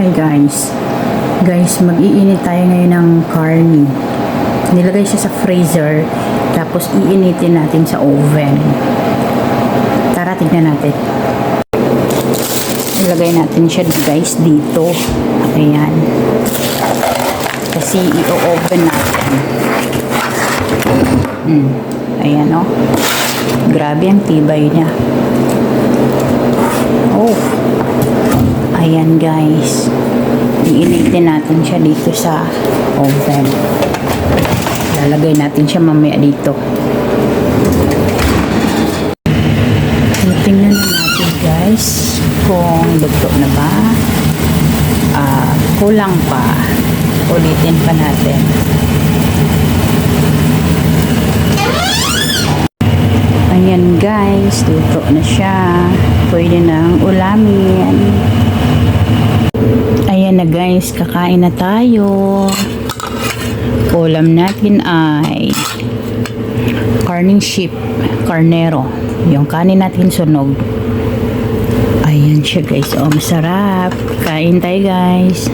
Hi guys. Guys, mag-iinit tayo ngayon ng carne. Nilagay siya sa freezer, tapos iinitin natin sa oven. Tara, tignan natin. Ilagay natin siya guys dito. Ayan. Kasi i-oven natin. Hmm. Ayan o. Oh. Grabe ang tibay niya. Oh. Ayan guys. Iinitin natin siya dito sa oven. Lalagay natin siya mamaya dito. So, tingnan na natin guys kung luto na ba. Ah, kulang pa. Ulitin pa natin. Ayan guys, luto na siya. Pwede nang ulamin. Na guys, kakain na tayo. Ulam natin ay carning sheep, carnero. Yung kanin natin sunog. Ayan siya guys, oh masarap. Kain tayo guys.